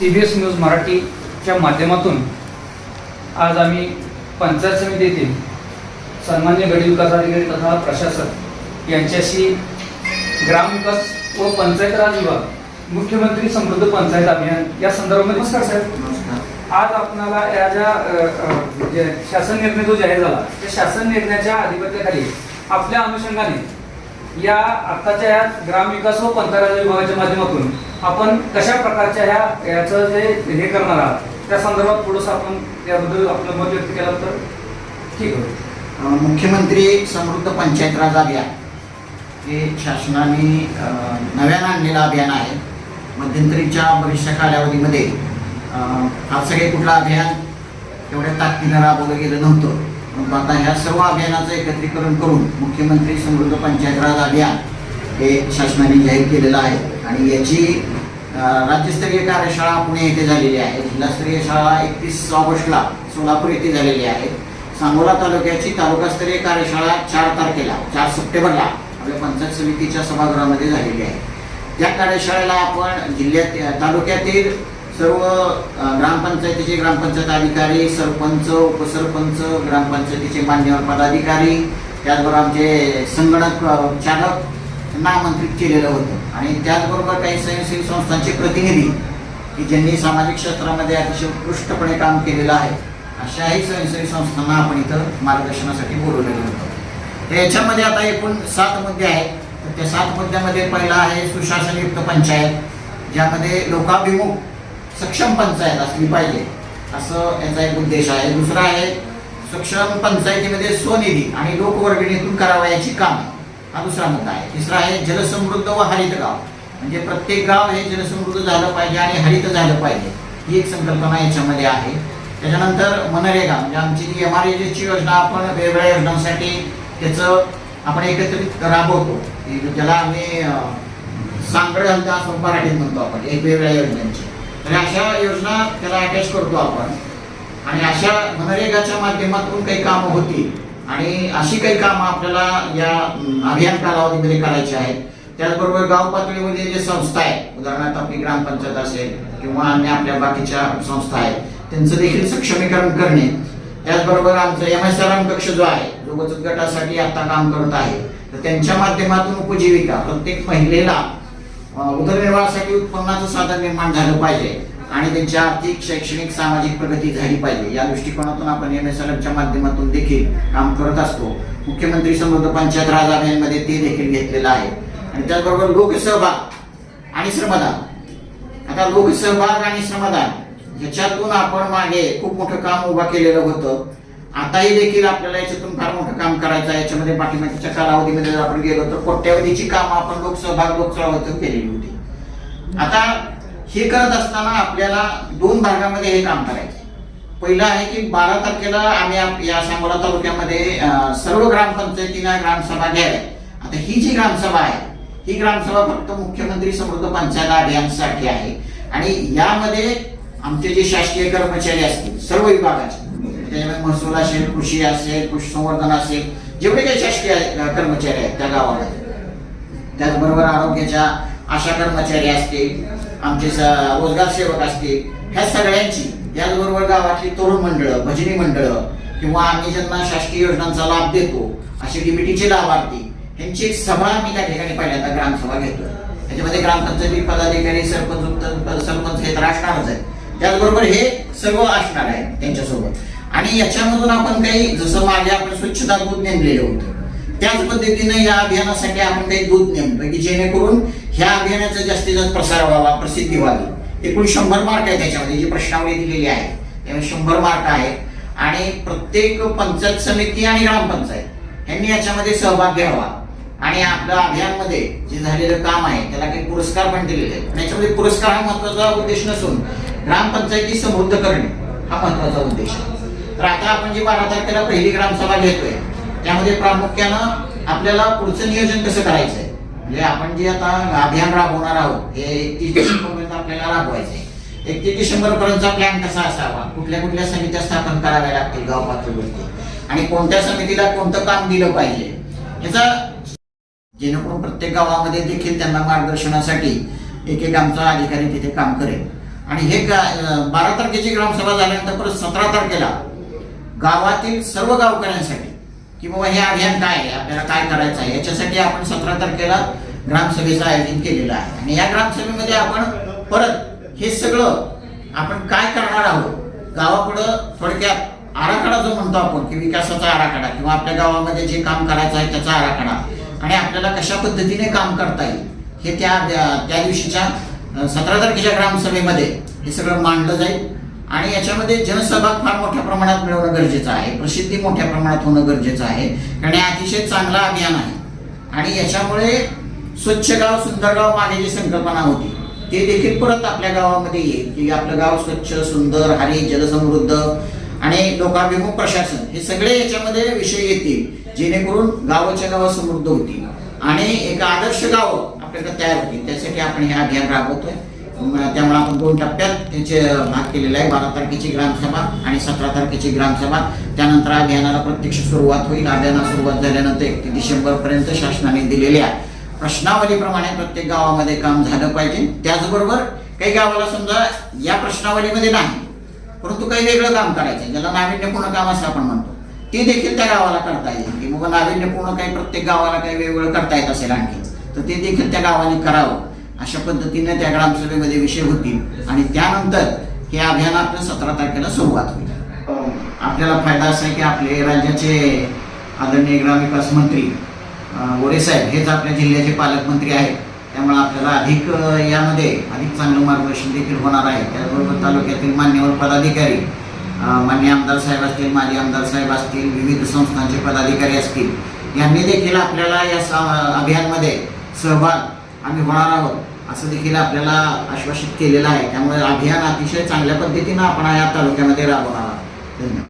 T V S news मराठीच्या माध्यमातून आज आम्ही पंचायत समिती येथील सन्मान्य गडी विकास अधिकारी तथा प्रशासक यांच्याशी ग्रामविकास व पंचायत राज विभाग मुख्यमंत्री समृद्ध पंचायत अभियान या संदर्भामध्ये नमस्कार साहेब. आज आपणाला या ज्या अ, अ, जे शासन निर्णय जो जाहीर झाला त्या शासन निर्णयाच्या अधिपत्याखाली आपल्या अनुषंगाने या आत्ताच्या या ग्रामविकास व पंचायत विभागाच्या माध्यमातून आपण कशा प्रकारच्या ह्या याचं जे हे करणार आहात त्या संदर्भात थोडंसं आपण याबद्दल आपलं मत व्यक्त केलं तर ठीक होईल. मुख्यमंत्री समृद्ध पंचायत राज अभियान हे शासनाने नव्यानं आणलेलं अभियान आहे. मध्यंतरीच्या भविष्य कालावधीमध्ये हा सगळे कुठलं अभियान एवढ्या ताकदीनं राबवलं गेलं नव्हतं. मग आता ह्या सर्व अभियानाचं एकत्रीकरण करून मुख्यमंत्री समृद्ध पंचायत राज अभियान हे शासनाने जाहीर केलेलं आहे. आणि याची राज्यस्तरीय कार्यशाळा पुणे येथे झालेली आहे. जिल्हास्तरीय शाळा एकतीस ऑगस्टला सोलापूर येथे झालेली आहे. सांगोला तालुक्याची तालुकास्तरीय कार्यशाळा चार तारखेला चार सप्टेंबरला आपल्या पंचायत समितीच्या सभागृहामध्ये झालेली आहे. त्या कार्यशाळेला आपण जिल्ह्यात तालुक्यातील सर्व ग्रामपंचायतीचे ग्रामपंचायत अधिकारी सरपंच उपसरपंच ग्रामपंचायतीचे मान्यवर पदाधिकारी त्याचबरोबर आमचे संगणक चालक यांना आमंत्रित केलेलं होतं. आणि त्याचबरोबर काही स्वयंसेवी संस्थांचे प्रतिनिधी की ज्यांनी सामाजिक क्षेत्रामध्ये अतिशय उत्कृष्टपणे काम केलेलं आहे अशाही स्वयंसेवी संस्थांना आपण इथं मार्गदर्शनासाठी बोलवलेलं होतं. तर याच्यामध्ये आता एकूण सात मुद्दे आहेत. तर त्या सात मुद्द्यामध्ये पहिला आहे सुशासनयुक्त पंचायत ज्यामध्ये लोकाभिमुख सक्षम पंचायत असली पाहिजे. असं याचा एक उद्देश आहे. दुसरा आहे सक्षम पंचायतीमध्ये स्वनिधी आणि लोकवर्गणीतून करावयाची काम. हा दुसरा मुद्दा आहे. तिसरा आहे जलसमृद्ध व हरित गाव. म्हणजे प्रत्येक गाव हे जलसमृद्ध झालं पाहिजे आणि हरित झालं पाहिजे. ही एक संकल्पना याच्यामध्ये आहे. त्याच्यानंतर मनरेगा म्हणजे आमची जी एम आर एची योजना आपण वेगवेगळ्या योजनांसाठी त्याचं आपण एकत्रित राबवतो. की ज्याला आम्ही सांगड घालतो असं मराठीत म्हणतो आपण. एक वेगवेगळ्या योजनांची. आणि अशा योजना त्याला अटॅच करतो आपण. आणि अशा मनरेगाच्या माध्यमातून काही कामं होती आणि अशी काही कामं आपल्याला या अभियान कालावधीमध्ये करायची आहेत. त्याचबरोबर गाव पातळीमध्ये जे संस्था आहेत उदाहरणार्थ आपली ग्रामपंचायत असेल किंवा अन्य आपल्या बाकीच्या संस्था आहेत त्यांचं देखील सक्षमीकरण करणे. त्याचबरोबर आमचं एम एस आर कक्ष जो आहे जो बचत गटासाठी आता काम करत आहे तर त्यांच्या माध्यमातून उपजीविका प्रत्येक महिलेला उदरनिर्वाहासाठी उत्पन्नाचं साधन निर्माण झालं पाहिजे आणि त्यांची आर्थिक शैक्षणिक सामाजिक प्रगती झाली पाहिजे. या दृष्टिकोनातून आपण एम एस एल एमच्या माध्यमातून देखील काम करत असतो. मुख्यमंत्री समृद्ध पंचायत राज अभियानमध्ये ते देखील घेतलेलं आहे. आणि त्याचबरोबर लोकसहभाग आणि श्रमदान. आता लोकसहभाग आणि श्रमदान ह्याच्यातून आपण मागे खूप मोठं काम उभा केलेलं होतं. आताही देखील आपल्याला याच्यातून फार मोठं काम करायचं आहे. याच्यामध्ये पाठिंबाच्या कालावधीमध्ये जर आपण गेलो तर कोट्यावधीची कामं आपण लोकसहभाग लोकसभातून केलेली होती. आता हे करत असताना आपल्याला दोन भागामध्ये हे काम करायचं. पहिलं आहे की बारा तारखेला आम्ही या सांगोला तालुक्यामध्ये सर्व ग्रामपंचायतींना ग्रामसभा घ्याव्या आता ही जी ग्रामसभा आहे ही ग्रामसभा फक्त मुख्यमंत्री समृद्ध पंचायत अभियानसाठी आहे. आणि यामध्ये आमचे जे शासकीय कर्मचारी असतील सर्व विभागाचे त्याच्यामध्ये महसूल असेल कृषी असेल कृषी संवर्धन असेल जेवढे काही शासकीय कर्मचारी आहेत त्या गावामध्ये त्याचबरोबर आरोग्याच्या आशा कर्मचारी असतील आमचे रोजगार सेवक असतील ह्या सगळ्यांची याचबरोबर गावातली तरुण मंडळं भजनी मंडळं किंवा आम्ही ज्यांना शासकीय योजनांचा लाभ देतो असे डीबीटीचे लाभार्थी यांची एक सभा आम्ही त्या ठिकाणी पहिल्यांदा ग्रामसभा घेतो त्याच्यामध्ये ग्रामपंचायती पदाधिकारी सरपंच सरपंच हे तर असणारच आहे त्याचबरोबर हे सर्व असणार आहे त्यांच्यासोबत. आणि याच्यामधून आपण काही जसं मागे आपण स्वच्छता दूध नेमलेलं होतं त्याच पद्धतीने या अभियानासाठी आपण काही दूध नेमतो की जेणेकरून ह्या अभियानाचा जास्तीत जास्त प्रसार व्हावा प्रसिद्धी व्हावी. एकूण शंभर मार्क आहे त्याच्यामध्ये जी प्रश्नावली दिलेली आहे. त्यामुळे शंभर मार्क आहे आणि प्रत्येक पंचायत समिती आणि ग्रामपंचायत यांनी याच्यामध्ये सहभाग घ्यावा. आणि आपल्या अभियानमध्ये जे झालेलं काम आहे त्याला काही पुरस्कार पण दिलेले आहेत. आणि याच्यामध्ये पुरस्कार हा महत्त्वाचा उद्देश नसून ग्रामपंचायती समृद्ध करणे हा महत्त्वाचा उद्देश आहे. तर आता आपण जी बारा तारखेला पहिली ग्रामसभा घेतोय त्यामध्ये प्रामुख्यानं आपल्याला पुढचं नियोजन कसं करायचंय? म्हणजे आपण जे आता अभियान राबवणार आहोत हे एकतीस डिसेंबरपर्यंत आपल्याला राबवायचंय. एकतीस डिसेंबर पर्यंतचा प्लॅन कसा असावा? कुठल्या कुठल्या समित्या स्थापन कराव्या लागतील गाव पातळीवरती आणि कोणत्या समितीला कोणतं काम दिलं पाहिजे? याचा जेणेकरून प्रत्येक गावामध्ये देखील त्यांना मार्गदर्शनासाठी एक एक आमचा अधिकारी तिथे काम करेल. आणि हे बारा तारखेची ग्रामसभा झाल्यानंतर परत सतरा तारखेला गावातील सर्व गावकऱ्यांसाठी की बाबा हे अभियान काय आहे? आपल्याला काय करायचं आहे? याच्यासाठी आपण सतरा तारखेला ग्रामसभेचं आयोजन केलेलं आहे. आणि या ग्रामसभेमध्ये आपण परत हे सगळं आपण काय करणार आहोत? गावापुढं थोडक्यात आराखडा जो म्हणतो आपण की विकासाचा आराखडा किंवा आपल्या गावामध्ये जे काम करायचं आहे त्याचा आराखडा. आणि आपल्याला कशा पद्धतीने काम करता येईल? हे त्या त्या दिवशीच्या सतरा तारखेच्या ग्रामसभेमध्ये हे सगळं मांडलं जाईल. आणि याच्यामध्ये जनसहभाग फार मोठ्या प्रमाणात मिळवणं गरजेचं आहे. प्रसिद्धी मोठ्या प्रमाणात होणं गरजेचं आहे. कारण हे अतिशय चांगलं अभियान आहे. आणि याच्यामुळे स्वच्छ गाव सुंदर गाव मागे जी संकल्पना होती ते देखील परत आपल्या गावामध्ये येईल. की आपलं गाव स्वच्छ सुंदर हरी जलसमृद्ध आणि लोकाभिमुख प्रशासन हे सगळे याच्यामध्ये विषय येतील जेणेकरून गावाच्या गाव समृद्ध होतील. आणि एक आदर्श गाव आपल्याकडे तयार होतील. त्यासाठी आपण हे अभियान राबवतोय. त्यामुळे आपण दोन टप्प्यात त्याचे भाग केलेला आहे. बारा तारखेची ग्रामसभा आणि सतरा तारखेची ग्रामसभा. त्यानंतर अभियानाला प्रत्यक्ष सुरुवात होईल. अभियाना सुरुवात झाल्यानंतर एकतीस डिसेंबरपर्यंत शासनाने दिलेल्या प्रश्नावलीप्रमाणे प्रत्येक गावामध्ये काम झालं पाहिजे. त्याचबरोबर काही गावाला समजा या प्रश्नावलीमध्ये नाही परंतु काही वेगळं काम करायचं आहे. ज्याला नाविन्यपूर्ण काम असं आपण म्हणतो. ते देखील त्या गावाला करता येईल. की बाबा नाविन्यपूर्ण काही प्रत्येक गावाला काही वेगवेगळं करता येत असेल आणखी तर ते देखील त्या गावाने करावं. अशा पद्धतीने त्या ग्रामसभेमध्ये विषय होतील. आणि त्यानंतर हे अभियान आपल्या सतरा तारखेला सुरुवात होईल. आपल्याला फायदा असा आहे की आपले राज्याचे आदरणीय ग्रामविकास मंत्री अं, हेच आपल्या जिल्ह्याचे पालकमंत्री आहेत. त्यामुळे आपल्याला अधिक यामध्ये अधिक चांगलं मार्गदर्शन देखील होणार आहे. त्याचबरोबर तालुक्यातील मान्यवर पदाधिकारी मान्य आमदार साहेब असतील माजी आमदार साहेब असतील विविध संस्थांचे पदाधिकारी असतील यांनी देखील आपल्याला या स- अभियानमध्ये सहभाग आम्ही होणार आहोत. असं देखील आपल्याला आश्वासित केलेलं आहे. त्यामुळे अभियान अतिशय चांगल्या पद्धतीनं आपण या तालुक्यामध्ये राबवणार आहोत. धन्यवाद.